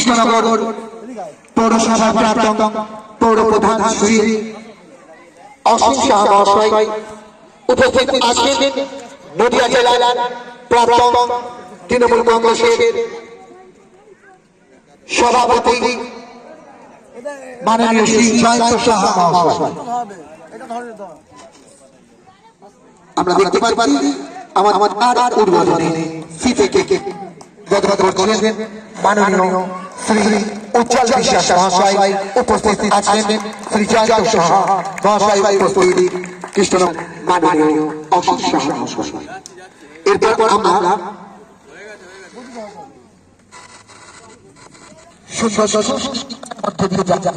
কৃষ্ণনগর পৌরসভার প্রাক্তন পৌর প্রধান শ্রী অসীম শাহ মহাশয় উপস্থিত আছেন নদিয়া জেলার প্রাক্তন তৃণমূল কংগ্রেসের সভাপতি মাননীয় শ্রী জয়ন্ত সাহা মহাশয়। আমরা দেখতে পাচ্ছি আমার আমার আর উদ্বোধনে সি থেকে গদগদ করছেন মাননীয় শ্রী উজ্জ্বল বিশ্বাস মহাশয় উপস্থিত আছেন শ্রী জয়ন্ত সাহা মহাশয় উপস্থিত কৃষ্ণ মাননীয় অসীম সাহা মহাশয় এরপর আমরা সুন্দর সুন্দর মধ্য দিয়ে যা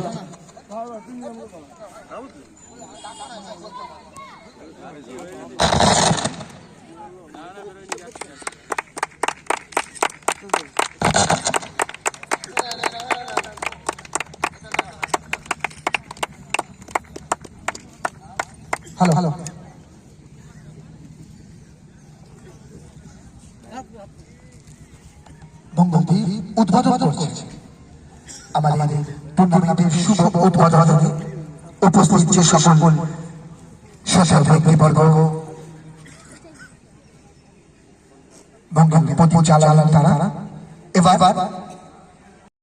হ্যালো হ্যালো বঙ্গবন্ধু উদ্বোধন করছে। আমাদের টুর্নামেন্টের শুভ উদ্বোধনে উপস্থিত যে সকল শাসক ব্যক্তিবর্গ বঙ্গবন্ধু চালালেন তারা, এবার